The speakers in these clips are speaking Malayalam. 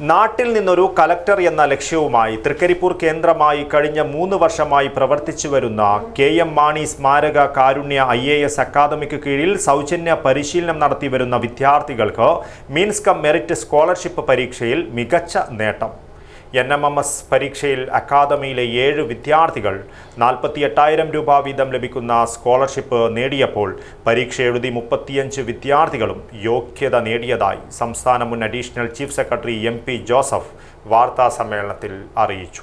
നാട്ടിൽ നിന്നൊരു കലക്ടർ എന്ന ലക്ഷ്യവുമായി തൃക്കരിപ്പൂർ കേന്ദ്രമായി കഴിഞ്ഞ മൂന്ന് വർഷമായി പ്രവർത്തിച്ചു വരുന്ന കെ എം മാണി സ്മാരക കാരുണ്യ ഐ എ എസ് അക്കാദമിക്ക് കീഴിൽ സൗജന്യ പരിശീലനം നടത്തി വരുന്ന വിദ്യാർത്ഥികൾക്ക് മീൻസ് കം മെറിറ്റ് സ്കോളർഷിപ്പ് പരീക്ഷയിൽ മികച്ച നേട്ടം. എൻ എം എം എസ് പരീക്ഷയിൽ അക്കാദമിയിലെ ഏഴ് വിദ്യാർത്ഥികൾ നാൽപ്പത്തി എട്ടായിരം രൂപ വീതം ലഭിക്കുന്ന സ്കോളർഷിപ്പ് നേടിയപ്പോൾ പരീക്ഷ എഴുതി മുപ്പത്തിയഞ്ച് വിദ്യാർത്ഥികളും യോഗ്യത നേടിയതായി സംസ്ഥാന മുൻ additional chief secretary M P Joseph വാർത്താ സമ്മേളനത്തിൽ അറിയിച്ചു.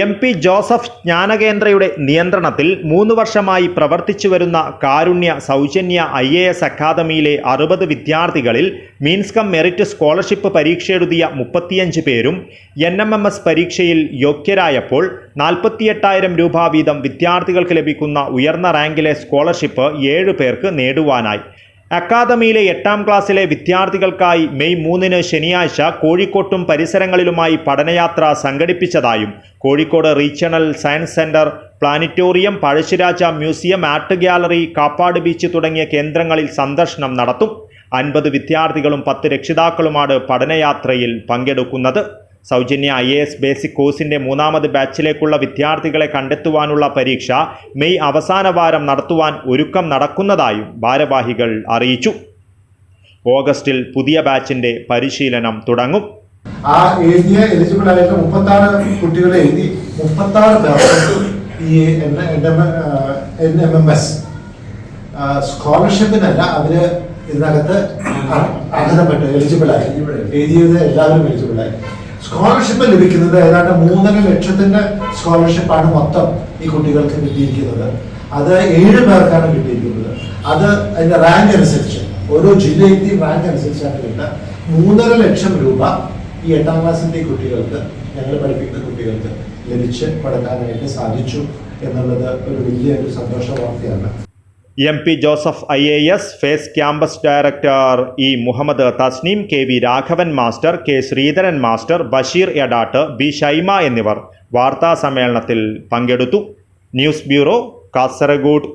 M P Joseph ജ്ഞാനകേന്ദ്രയുടെ നിയന്ത്രണത്തിൽ മൂന്ന് വർഷമായി പ്രവർത്തിച്ചു വരുന്ന കാരുണ്യ സൗജന്യ ഐ എ എസ് അക്കാദമിയിലെ അറുപത് വിദ്യാർത്ഥികളിൽ മീൻസ് കം മെറിറ്റ് സ്കോളർഷിപ്പ് പരീക്ഷ എഴുതിയ മുപ്പത്തിയഞ്ച് പേരും എൻ എം എം എസ് പരീക്ഷയിൽ യോഗ്യരായപ്പോൾ നാൽപ്പത്തിയെട്ടായിരം രൂപ വീതം വിദ്യാർത്ഥികൾക്ക് ലഭിക്കുന്ന ഉയർന്ന റാങ്കിലെ സ്കോളർഷിപ്പ് ഏഴ് പേർക്ക് നേടുവാനായി. അക്കാദമിയിലെ എട്ടാം ക്ലാസ്സിലെ വിദ്യാർത്ഥികൾക്കായി മെയ് മൂന്നിന് ശനിയാഴ്ച കോഴിക്കോട്ടും പരിസരങ്ങളിലുമായി പഠനയാത്ര സംഘടിപ്പിച്ചതായും Kozhikode regional science centre planetarium Pazhassiraja museum art gallery Kappad beach തുടങ്ങിയ കേന്ദ്രങ്ങളിൽ സന്ദർശനം നടത്തും. അൻപത് വിദ്യാർത്ഥികളും പത്ത് രക്ഷിതാക്കളുമാണ് പഠനയാത്രയിൽ പങ്കെടുക്കുന്നത്. സൗജന്യ ഐ എ എസ് ബേസിക് കോഴ്സിന്റെ മൂന്നാമത് ബാച്ചിലേക്കുള്ള വിദ്യാർത്ഥികളെ കണ്ടെത്തുവാനുള്ള പരീക്ഷ മെയ് അവസാന വാരം നടത്തുവാൻ ഒരുക്കം നടക്കുന്നതായും ഭാരവാഹികൾ അറിയിച്ചു. ഓഗസ്റ്റിൽ പുതിയ ബാച്ചിന്റെ പരിശീലനം തുടങ്ങും. ആ എഴുതിയ എലിജിബിൾ ആയിട്ടുള്ള മുപ്പത്താറ് കുട്ടികളെ എഴുതി മുപ്പത്താറ് പേർക്ക് ഈ N N M M S സ്കോളർഷിപ്പിനല്ല അവർ ഇതിനകത്ത് അർഹതപ്പെട്ട് അർഹതപ്പെട്ടു എലിജിബിൾ ആയി. എഴുതിയത് എല്ലാവരും എലിജിബിൾ ആയി. സ്കോളർഷിപ്പ് ലഭിക്കുന്നത് ഏതാണ്ട് മൂന്നര ലക്ഷത്തിന്റെ സ്കോളർഷിപ്പാണ് മൊത്തം ഈ കുട്ടികൾക്ക് കിട്ടിയിരിക്കുന്നത്. അത് ഏഴ് പേർക്കാണ് കിട്ടിയിരിക്കുന്നത്. അത് അതിന്റെ റാങ്ക് അനുസരിച്ച് ഓരോ ജില്ലയിലെയും റാങ്ക് അനുസരിച്ചാണ് കിട്ടുക. മൂന്നര ലക്ഷം രൂപ ഈ എട്ടാം ക്ലാസ്സിന്റെ കുട്ടികൾക്ക് ഞങ്ങൾ പഠിപ്പിക്കുന്ന കുട്ടികൾക്ക് ലഭിച്ച് പഠിക്കാനായിട്ട് സാധിച്ചു എന്നുള്ളത് ഒരു വലിയൊരു സന്തോഷ വാർത്തയാണ്. M P Joseph I A S face campus director E Muhammad Thasneem K V Raghavan master K Sreedharan master Basheer Edatt B Shaima എന്നിവർ വാർത്താസമ്മേളനത്തിൽ പങ്കെടുത്തു. News bureau Kasaragod.